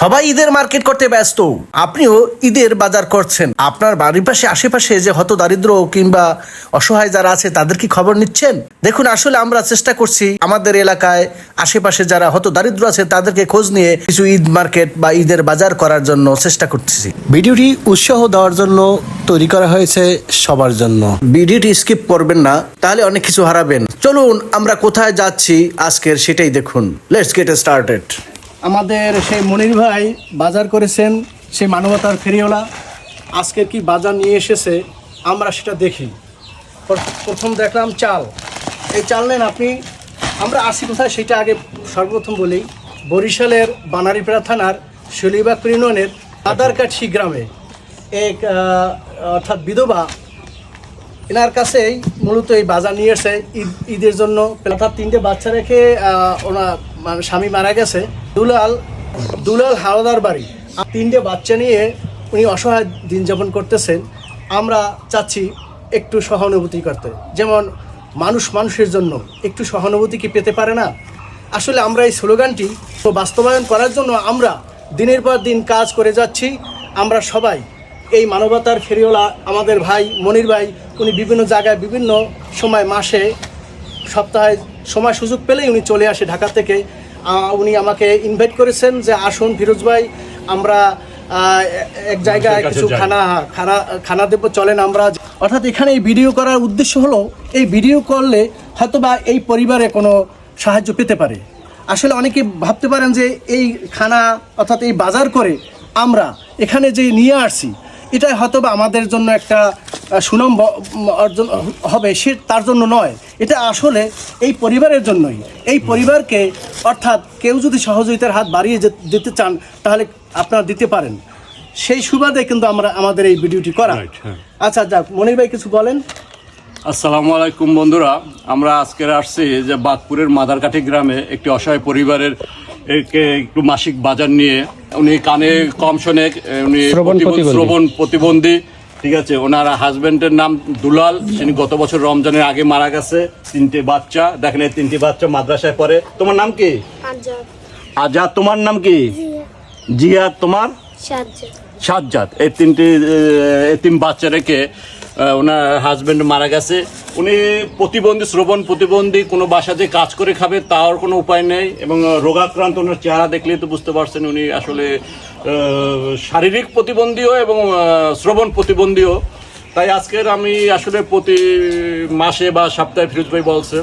সবাই ঈদের মার্কেট করতে ব্যস্ত। আপনিও ঈদের বাজার করছেন। আপনার বাড়ির পাশে আশেপাশে যে হত দারিদ্র কিংবা অসহায় যারা আছে তাদের কি খবর নিচ্ছেন? দেখুন আসলে আমরা চেষ্টা করছি আমাদের এলাকায় আশেপাশে যারা হত দারিদ্র আছে তাদেরকে খোঁজ নিয়ে কিছু ঈদ মার্কেট বা ঈদের বাজার করার জন্য চেষ্টা করতেছি। ভিডিওটি উৎসাহ দেওয়ার জন্য তৈরি করা হয়েছে সবার জন্য। ভিডিওটি স্কিপ করবেন না তাহলে অনেক কিছু হারাবেন। চলুন আমরা কোথায় যাচ্ছি আজকের সেটাই দেখুন। লেটস গেট স্টার্টেড আমাদের সেই মনির ভাই বাজার করেছেন, সেই মানবতার ফেরিওয়ালা। আজকে কি বাজার নিয়ে এসেছে, আমরা সেটা দেখি। প্রথম দেখলাম চাল। এই চাল নেন আপনি। আমরা আসি কোথায় সেটা আগে সর্বপ্রথম বলি। বরিশালের বানারীপাড়া থানার শলিবাগ ইউনিয়নের আদারকাঠি গ্রামে। এক অর্থাৎ বিধবা, এনার কাছেই মূলত এই বাজার নিয়ে এসে ঈদ ঈদের জন্য অর্থাৎ তিনটে বাচ্চা রেখে ওনার স্বামী মারা গেছে। দুলাল দুলাল হাওলাদার বাড়ি। তিনটে বাচ্চা নিয়ে উনি অসহায় দিন যাপন করতেছেন। আমরা চাচ্ছি একটু সহানুভূতি করতে। যেমন, মানুষ মানুষের জন্য একটু সহানুভূতি কি পেতে পারে না? আসলে আমরা এই স্লোগানটি বাস্তবায়ন করার জন্য আমরা দিনের পর দিন কাজ করে যাচ্ছি। আমরা সবাই এই মানবতার ফেরিওয়ালা আমাদের ভাই মনির ভাই, উনি বিভিন্ন জায়গায় বিভিন্ন সময় মাসে সপ্তাহে সময় সুযোগ পেলেই উনি চলে আসে ঢাকা থেকে। উনি আমাকে ইনভাইট করেছেন যে আসুন ফিরোজ ভাই আমরা এক জায়গায় কিছু খানা খানা খানা দেব চলেন আমরা। অর্থাৎ এখানে এই ভিডিও করার উদ্দেশ্য হলো এই ভিডিও করলে হয়তোবা এই পরিবারে কোনো সাহায্য পেতে পারে। আসলে অনেকে ভাবতে পারেন যে এই খানা অর্থাৎ এই বাজার করে আমরা এখানে যে নিয়ে আসছি এটা হয়তোবা আমাদের জন্য একটা সুনাম অর্জন হবে সে তার জন্য নয়। এটা আসলে এই পরিবারের জন্যই। এই পরিবারকে অর্থাৎ কেউ যদি সহযোগিতার হাত বাড়িয়ে যে- দিতে চান তাহলে আপনারা দিতে পারেন। সেই সুবাদে কিন্তু আমরা আমাদের এই ভিডিওটি করা। হ্যাঁ। আচ্ছা যাক মনির ভাই কিছু বলেন? আসসালামু আলাইকুম বন্ধুরা। আমরা আজকে আসছি যে বাগপুরের মাদারকাঠি গ্রামে একটি অসহায় পরিবারের একটু মাসিক বাজার নিয়ে উনি কানে কম শোনে উনি শ্রবণ প্রতিবন্ধী। ঠিক আছে? ওনার হাজবেন্ডের নাম দুলাল তিনি গত বছর রমজানের আগে মারা গেছে তিনটে বাচ্চা দেখেন এই তিনটে বাচ্চা মাদ্রাসায় পড়ে। তোমার নাম কি? আজাদ। তোমার নাম কি? জিয়া। তোমার? সাজ্জাদ। এই তিনটি এই তিন বাচ্চা রেখে ওনার হাজব্যান্ড মারা গেছে। উনি প্রতিবন্ধী, শ্রবণ প্রতিবন্ধী, কোনো বাসা যে কাজ করে খাবে তার কোনো উপায় নেই এবং রোগাক্রান্ত ওনার চেহারা দেখলেই তো বুঝতে পারছেন উনি আসলে শারীরিক প্রতিবন্ধীও এবং শ্রবণ প্রতিবন্ধীও। তাই আজকের আমি আসলে প্রতি মাসে বা সপ্তাহে ফিরোজ ভাই বলছে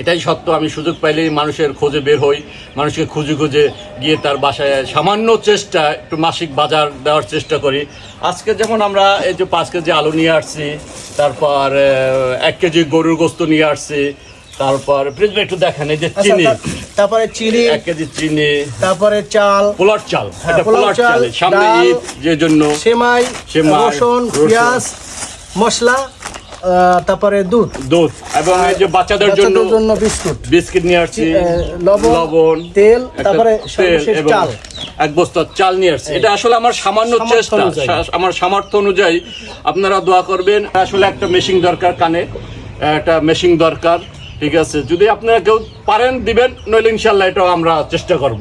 এটাই সত্য। আমি সুযোগ পাইলেই মানুষের খোঁজে বের হই। মানুষকে খুঁজে খুঁজে গিয়ে তার বাসায় সামান্য চেষ্টা একটু মাসিক বাজার দেওয়ার চেষ্টা করি। আজকে যেমন আমরা এই যে পাঁচ কেজি আলু নিয়ে আসছি তারপর এক কেজি গরুর গোস্ত নিয়ে আসছি তারপর প্লিজ একটু দেখেন এই যে আচ্ছা, চিনি। তারপরে চিনি। এক কেজি চিনি। তারপরে চাল। পোলার চাল। হ্যাঁ, এটা পোলার চাল, সামনে ঈদ যে জন্য সেমাই সেমাই, রসুন। পেঁয়াজ মশলা। তারপরে দুধ। দুধ এবং এই যে বাচ্চাদের জন্য জন্য বিস্কুট। বিস্কিট নিয়ে আসছি লবণ, তেল, তারপরে সর্বশেষ চাল। এক বস্তা চাল নিয়ে আসছি। এটা আসলে আমার সামান্য চেষ্টা আমার সামর্থ্য অনুযায়ী আপনারা দোয়া করবেন। আসলে একটা মেশিন দরকার কানে একটা মেশিন দরকার ঠিক আছে? যদি আপনারা কেউ পারেন দিবেন নইলে ইনশাল্লাহ এটাও আমরা চেষ্টা করব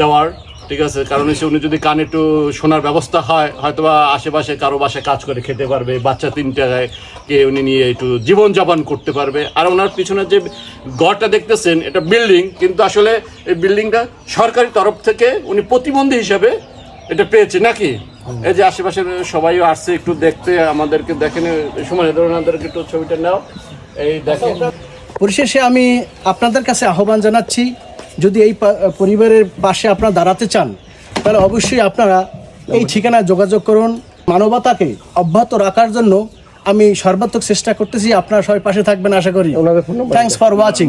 দেওয়ার। ঠিক আছে কারণ হচ্ছে উনি যদি কানে একটু শোনার ব্যবস্থা হয় হয়তোবা আশেপাশে কারও বাসায় কাজ করে খেতে পারবে বাচ্চা তিনটায় কে উনি নিয়ে একটু জীবনযাপন করতে পারবে। আর ওনার পিছনে যে ঘরটা দেখতেছেন এটা বিল্ডিং কিন্তু আসলে এই বিল্ডিংটা সরকারি তরফ থেকে উনি প্রতিবন্ধী হিসাবে এটা পেয়েছে নাকি? এই যে আশেপাশের সবাই আসছে একটু দেখতে আমাদেরকে দেখেন সময় ওনাদেরকে একটু ছবিটা নাও। এই দেখেন। পরিশেষে আমি আপনাদের কাছে আহ্বান জানাচ্ছি যদি এই পরিবারের পাশে আপনারা দাঁড়াতে চান তাহলে অবশ্যই আপনারা এই ঠিকানায় যোগাযোগ করুন। মানবতাকে অব্যাহত রাখার জন্য আমি সর্বাত্মক চেষ্টা করতেছি। আপনারা সবাই পাশে থাকবেন আশা করি। Thanks for watching